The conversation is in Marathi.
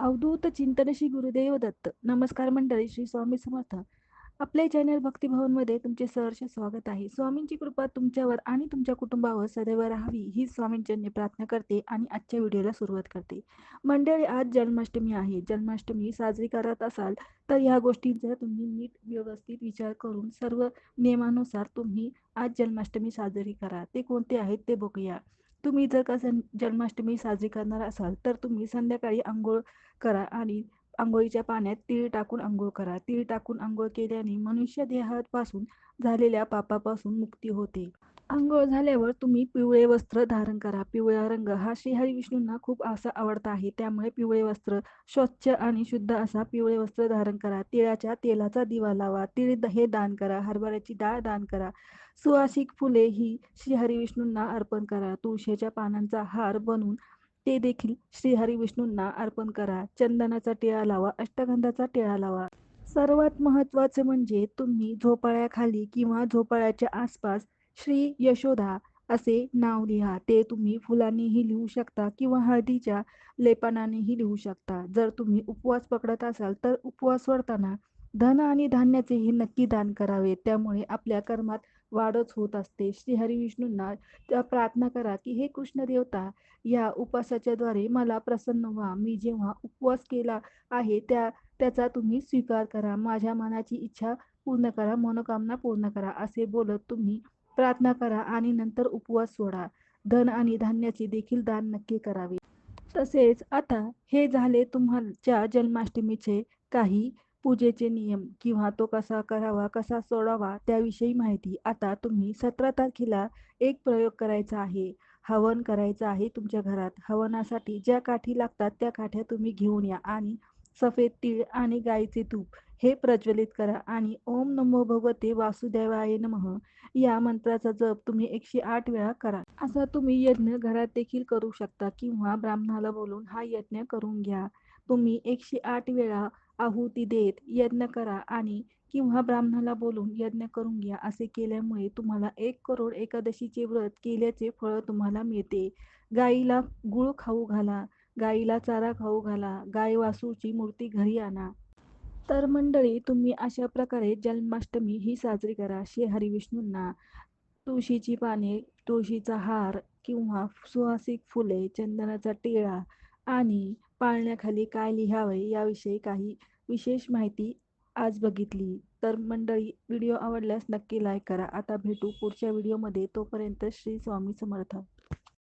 अवधूत चिंतन श्री गुरुदेव दत्त. नमस्कार मंडळी श्री स्वामी समर्थ. आपले चॅनल भक्तिभवनमध्ये तुमचे सहर्ष स्वागत आहे. स्वामींची कृपा तुमच्यावर आणि तुमच्या कुटुंबावर सदैव राहावी ही स्वामींचरणी प्रार्थना करते आणि आजच्या व्हिडिओला सुरुवात करते. मंडळी आज जन्माष्टमी आहे. जन्माष्टमी साजरी करत असाल तर ह्या गोष्टींचा तुम्ही नीट व्यवस्थित विचार करून सर्व नियमानुसार तुम्ही आज जन्माष्टमी साजरी करा. ते कोणते आहेत ते बघूया. तुम्ही जर का सं जन्माष्टमी साजरी करणार असाल तर तुम्ही संध्याकाळी आंघोळ करा आणि आंघोळीच्या पाण्यात तीळ टाकून आंघोळ करा. तीळ टाकून आंघोळ केल्याने मनुष्य देहापासून झालेल्या पापापासून मुक्ती होते. आंघोळ झाल्यावर तुम्ही पिवळे वस्त्र धारण करा. पिवळा रंग हा श्रीहरी विष्णूंना खूप असा आवडता आहे. त्यामुळे पिवळे वस्त्र स्वच्छ आणि शुद्ध असा पिवळे वस्त्र धारण करा. तिळाच्या तेलाचा दिवा लावा. तिळ हे दान करा. हरभऱ्याची डाळ दान करा. सुवासिक फुले ही श्रीहरी विष्णूंना अर्पण करा. तुळशीच्या पानांचा हार बनवून ते देखील श्रीहरी विष्णूंना अर्पण करा. चंदनाचा टिळा लावा. अष्टगंधाचा टिळा लावा. सर्वात महत्त्वाचे म्हणजे तुम्ही झोपाळ्याखाली किंवा झोपाळ्याच्या आसपास श्री यशोदा असे नाव लिहा. ते तुम्ही फुलांनीही लिहू शकता किंवा हळदीच्या लेपनानेही लिहू शकता. जर तुम्ही उपवास पकडत असाल तर उपवास सोडताना धन आणि धान्याचेही नक्की दान करावे. त्यामुळे आपल्या कर्मात वाढच होत असते. श्रीहरी विष्णूंना त्या प्रार्थना करा की हे कृष्ण देवता या उपवासाच्या द्वारे मला प्रसन्न व्हा. मी जेव्हा उपवास केला आहे त्या त्याचा तुम्ही स्वीकार करा. माझ्या मनाची इच्छा पूर्ण करा. मनोकामना पूर्ण करा. असे बोलत तुम्ही प्रार्थना करा आणि नंतर उपवास सोडा. धन आणि धान्याचे देखील दान नक्की करावे. तसेच आता हे झाले तुम्हाच्या जन्माष्टमीचे काही पूजेचे नियम किंवा तो कसा करावा कसा सोडावा त्याविषयी माहिती आता तुम्ही सतरा तारखेला एक प्रयोग करायचा आहे. हवन करायचं आहे तुमच्या घरात. हवनासाठी ज्या काठी लागतात त्या काठ्या तुम्ही घेऊन या आणि सफेद तीळ आणि गाईचे तूप. हे प्रज्वलित करा आणि ओम नमो भगवते वासुदेवाय नमः. या मंत्राचा जप तुम्ही एकशे आठ वेळा करा. असा तुम्ही यज्ञ घरात देखील करू शकता किंवा ब्राह्मणाला बोलून हा यज्ञ करून घ्या. तुम्ही एकशे आठ वेळा आहुती देत यज्ञ करा आणि किंवा ब्राह्मणाला बोलून यज्ञ करून घ्या. असे केल्यामुळे तुम्हाला एक करोड एकादशीचे व्रत केल्याचे फळ तुम्हाला मिळते. गाईला गुळ खाऊ घाला. गाईला चारा खाऊ घाला गाय वासूची मूर्ती घरी आणा. तर मंडळी तुम्ही अशा प्रकारे जन्माष्टमी ही साजरी करा श्री हरिविष्णूंना. तुळशीची पाने तुळशीचा हार किंवा सुहासिक फुले चंदनाचा टिळा आणि पाळण्याखाली काय लिहावे याविषयी काही विशेष माहिती आज बघितली. तर मंडळी व्हिडिओ आवडल्यास नक्की लाईक करा. आता भेटू पुढच्या व्हिडिओमध्ये. तोपर्यंत श्री स्वामी समर्थ.